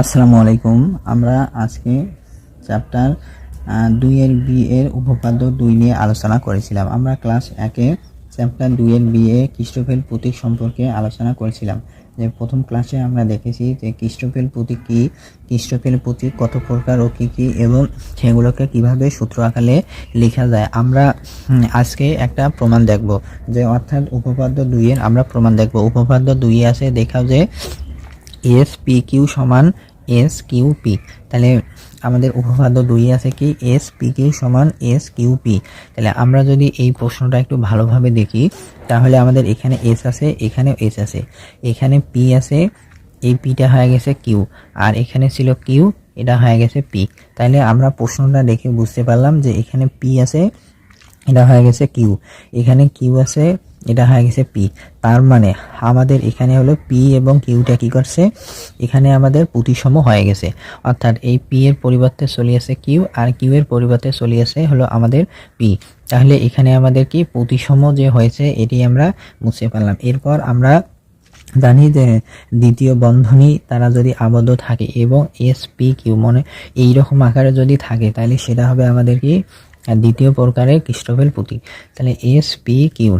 আসসালামু আলাইকুম। আমরা আজকে চ্যাপ্টার দুইয়ের বি এর উপপাদ্য দুই নিয়ে আলোচনা করেছিলাম। আমরা ক্লাস একে, চ্যাপ্টার দুইয়ের বি এ খ্রিস্টোফেল প্রতীক সম্পর্কে আলোচনা করেছিলাম। যে প্রথম ক্লাসে আমরা দেখেছি যে খ্রিস্টোফেল প্রতীক কী খ্রিস্টোফেল প্রতীক কত প্রকার ও কী কী, এবং সেগুলোকে কীভাবে সূত্র আকারে লেখা যায়। আমরা আজকে একটা প্রমাণ দেখব। যে অর্থাৎ উপপাদ্য দুইয়ের আমরা প্রমাণ দেখব। উপপাদ্য দুই আছে, দেখাও যে এস পি কিউ সমান এস কিউ পি তাহলে আমাদের উপপাদ্য দুই আছে কি? এস পি কিউ সমান এস কিউ পি তাহলে আমরা যদি এই প্রশ্নটা একটু ভালোভাবে দেখি, তাহলে আমাদের এখানে এস আছে এখানে এস আছে। এখানে পি আছে, এই পিটা হয়ে গেছে কিউ। আর এখানে ছিল কিউ, এটা হয়ে গেছে পি। তাহলে আমরা প্রশ্নটা দেখে বুঝতে পারলাম যে এখানে পি আছে, এটা হয়ে গেছে কিউ। এখানে কিউ আছে এটা হয়ে গেছে পি তার মানে আমাদের এখানে হলো পি এবং কিউটা কি করছে? এখানে আমাদের প্রতিসম হয়ে গেছে। অর্থাৎ এই পি এর পরিবর্তে চলে আসে কিউ আর কিউ এর পরিবর্তে চলে আসে হলো আমাদের পি তাহলে এখানে আমাদের কি প্রতিসম যে হয়েছে, এটি আমরা মুছে পারলাম এরপর আমরা জানি যে দ্বিতীয় বন্ধনী তারা যদি আবদ্ধ থাকে এবং এস পি কিউ মনে এইরকম আকারে যদি থাকে, তাহলে সেটা হবে আমাদের কি দ্বিতীয় প্রকারের খ্রিস্টফেল পুঁতি তাহলে এস পি কিউ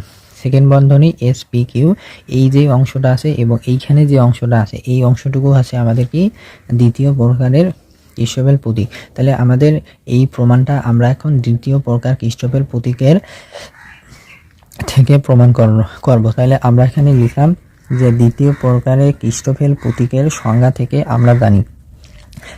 সেকেন্ড বন্ধনী এস পি কিউ এই যে অংশটা আছে এবং এইখানে যে অংশটা আছে, এই অংশটুকু আছে আমাদের কি? দ্বিতীয় প্রকারের খ্রিস্টফেল প্রতীক। তাহলে আমাদের এই প্রমাণটা আমরা এখন দ্বিতীয় প্রকার খ্রিস্টফেল প্রতীকের থেকে প্রমাণ কর- করব। তাহলে আমরা এখানে লিখলাম যে দ্বিতীয় প্রকারের ক্রিস্টোফেল প্রতীকের সংজ্ঞা থেকে আমরা জানি।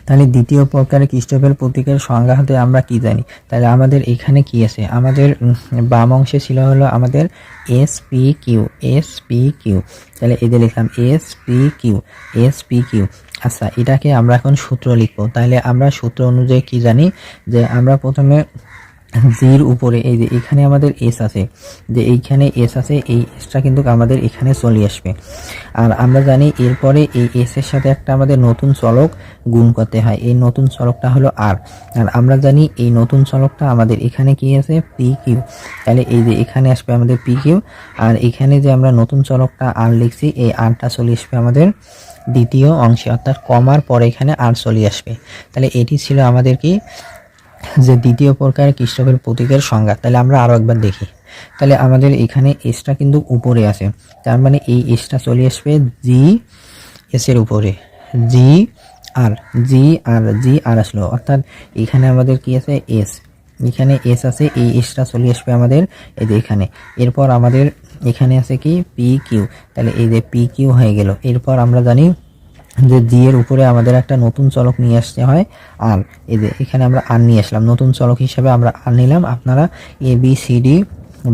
তাহলে দ্বিতীয় প্রকারে ক্রিস্টোফেল প্রতীকের সংজ্ঞা হতে আমরা কি জানি? তাহলে আমাদের এখানে কি আছে? আমাদের বাম অংশে ছিল হলো আমাদের S P Q, S P Q. তাহলে এদের লিখলাম S P Q, S P Q. আচ্ছা এটাকে আমরা এখন সূত্র লিখব। তাহলে আমরা সূত্র অনুযায়ী কি জানি? যে আমরা প্রথমে জির উপরে, এই যে এখানে আমাদের এস আছে, যে এইখানে এস আছে, এই এসটা কিন্তু আমাদের এখানে চলে আসবে। আর আমরা জানি এরপরে এই এস এর সাথে একটা আমাদের নতুন চলক গুণ করতে হয়। এই নতুন চলকটা হলো আর আর আমরা জানি এই নতুন চলকটা আমাদের এখানে কি আছে? পি কিউ তাহলে এই যে এখানে আসবে আমাদের পি কিউ আর এখানে যে আমরা নতুন চলকটা আর লিখছি, এই আরটা চলে আসবে আমাদের দ্বিতীয় অংশে, অর্থাৎ কমার পরে এখানে আর চলে আসবে। তাহলে এটি ছিল আমাদের কি? যে দ্বিতীয় প্রকার কৃষ্ণকের প্রতীকের সংজ্ঞা, তাহলে আমরা আরও একবার দেখি। তাহলে আমাদের এখানে এসটা কিন্তু উপরে আছে। তার মানে এই এসটা চলে আসবে জি এসের উপরে। জি আর জি আর জি আর আসলো। অর্থাৎ এখানে আমাদের কি আছে? এস এখানে এস আছে, এই এসটা চলে আসবে আমাদের এই যে এখানে। এরপর আমাদের এখানে আছে কি? পি কিউ তাহলে এই যে পি কিউ হয়ে গেল। এরপর আমরা জানি যে এর উপরে আমাদের একটা নতুন চলক নিয়ে আসতে হয়, আর যে এখানে আমরা আর নিয়ে আসলাম। নতুন চলক হিসেবে আমরা আর নিলাম। আপনারা এ বি সি ডি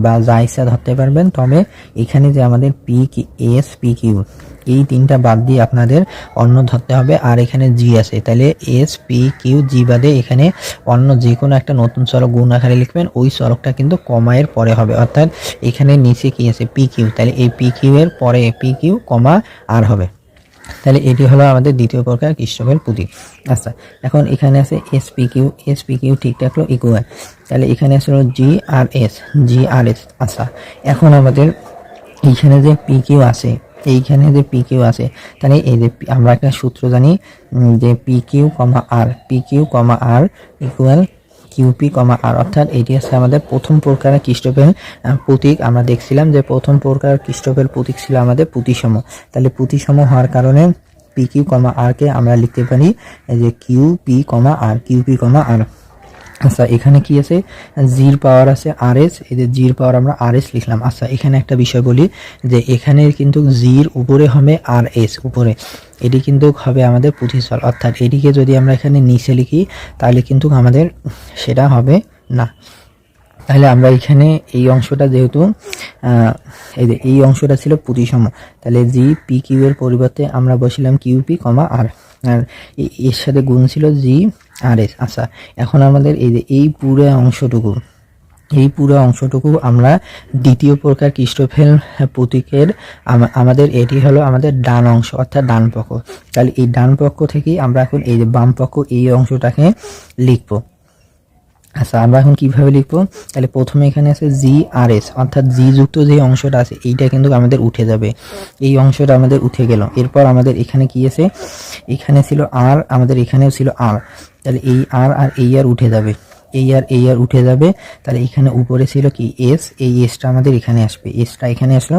বা যা ধরতে পারবেন। তবে এখানে যে আমাদের পি কি এস পি কিউ এই তিনটা বাদ দিয়ে আপনাদের অন্য ধরতে হবে। আর এখানে জি আছে। তাহলে এস পি কিউ জি বাদে এখানে অন্য যে কোনো একটা নতুন চলক গুণ আকারে লিখবেন। ওই চলকটা কিন্তু কমায়ের পরে হবে। অর্থাৎ এখানে নিচে কি আছে? পি কিউ তাহলে এই পি কিউ এর পরে পি কিউ কমা আর হবে। তাহলে এটি হলো আমাদের দ্বিতীয় প্রকার কৃষ্ণফেল পুঁতি। আচ্ছা এখন এখানে আছে S P Q S P Q ঠিক থাকল ইকুয়াল তাহলে এখানে আসলো জি আর এস জি আর এস আচ্ছা এখন আমাদের এইখানে যে পি কিউ আছে, এইখানে যে পি কিউ আছে, তাহলে এই যে আমরা একটা সূত্র জানি যে P Q comma R P Q comma R equal Q P comma R অর্থাৎ এটি হচ্ছে আমাদের প্রথম প্রকারের কৃষ্টপের প্রতীক। আমরা দেখছিলাম যে প্রথম প্রকার কৃষ্টপের প্রতীক ছিল আমাদের পুঁতিসম তাহলে পুঁতিসম হওয়ার কারণে পি কিউ কমা আর কে আমরা লিখতে পারি যে Q P comma R QP comma R আচ্ছা এখানে কি আছে? জির পাওয়ার আছে আর এস যে জির পাওয়ার আমরা আর এস লিখলাম। আচ্ছা এখানে একটা বিষয় বলি যে এখানে কিন্তু জির উপরে হবে আর এস উপরে। এটি কিন্তু হবে আমাদের পুঁথিস্থল অর্থাৎ এটিকে যদি আমরা এখানে নিচে লিখি, তাহলে কিন্তু আমাদের সেটা হবে না। তাহলে আমরা এখানে এই অংশটা যেহেতু এই যে এই অংশটা ছিল পুঁতিসম তাহলে জি পি কিউ এর পরিবর্তে আমরা বসিলাম কিউপি কমা আর। আর এর সাথে গুণ ছিল জি, আর এস। আচ্ছা এখন আমাদের এই যে, এই পুরো অংশটুকু, এই পুরো অংশটুকু আমরা দ্বিতীয় প্রকার কৃষ্ণফেল প্রতীকের আমাদের এটি হলো আমাদের ডান অংশ, অর্থাৎ ডান পক্ষ। তাহলে এই ডান পক্ষ থেকেই আমরা এখন এই যে বাম পক্ষ, এই অংশটাকে লিখব। আচ্ছা আমরা এখন কীভাবে লিখব? তাহলে প্রথমে এখানে আছে জি আর এস অর্থাৎ জি যুক্ত যে অংশটা আছে, এইটা কিন্তু আমাদের উঠে যাবে। এই অংশটা আমাদের উঠে গেল। এরপর আমাদের এখানে কি আছে? এখানে ছিল আর আমাদের এখানেও ছিল আর তাহলে এই আর আর এই আর উঠে যাবে। এই আর এই আর উঠে যাবে। তাহলে এখানে উপরে ছিল কি? এস এই এসটা আমাদের এখানে আসবে। এসটা এখানে আসলো।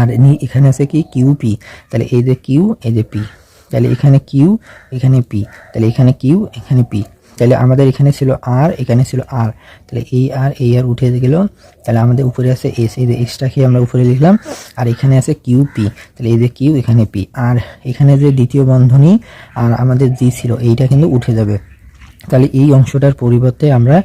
আর এখানে আছে কি? কিউ পি তাহলে এই যে কিউ এই যে পি তাহলে এখানে কিউ এখানে পি তাহলে এখানে কিউ এখানে পি তাহলে আমাদের এখানে ছিল আর এখানে ছিল আর তাহলে এই আর এই আর উঠে গেল। তাহলে আমাদের উপরে আছে এস এই যে খেয়ে আমরা উপরে লিখলাম। আর এখানে আছে কিউ পি তাহলে এই যে কিউ এখানে পি আর এখানে যে দ্বিতীয় বন্ধনী, আর আমাদের জি ছিল, এইটা কিন্তু উঠে যাবে। তাহলে এই অংশটার পরিবর্তে আমরা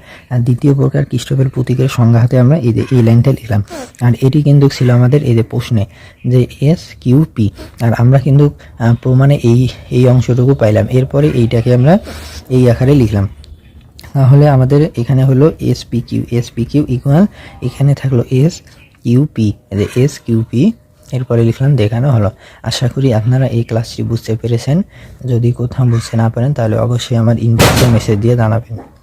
দ্বিতীয় প্রকার খ্রিস্টপের প্রতীকের হাতে আমরা এই যে, এই লাইনটা লিখলাম। আর এটি কিন্তু ছিল আমাদের এই যে প্রশ্নে, যে এস, কিউ, পি। আর আমরা কিন্তু প্রমাণে এই এই অংশটুকু পাইলাম। এরপরে এইটাকে আমরা এই আকারে লিখলাম। তাহলে আমাদের এখানে হলো S, P, Q. S, P, Q equal এখানে থাকল S, Q, P. S, Q, P এরপরে লিখলাম, দেখানো হলো। আশা করি আপনারা এই ক্লাসটি বুঝতে পেরেছেন। যদি কোথাও বুঝতে না পারেন, তাহলে অবশ্যই আমার ইনবক্সে মেসেজ দিয়ে জানাবেন।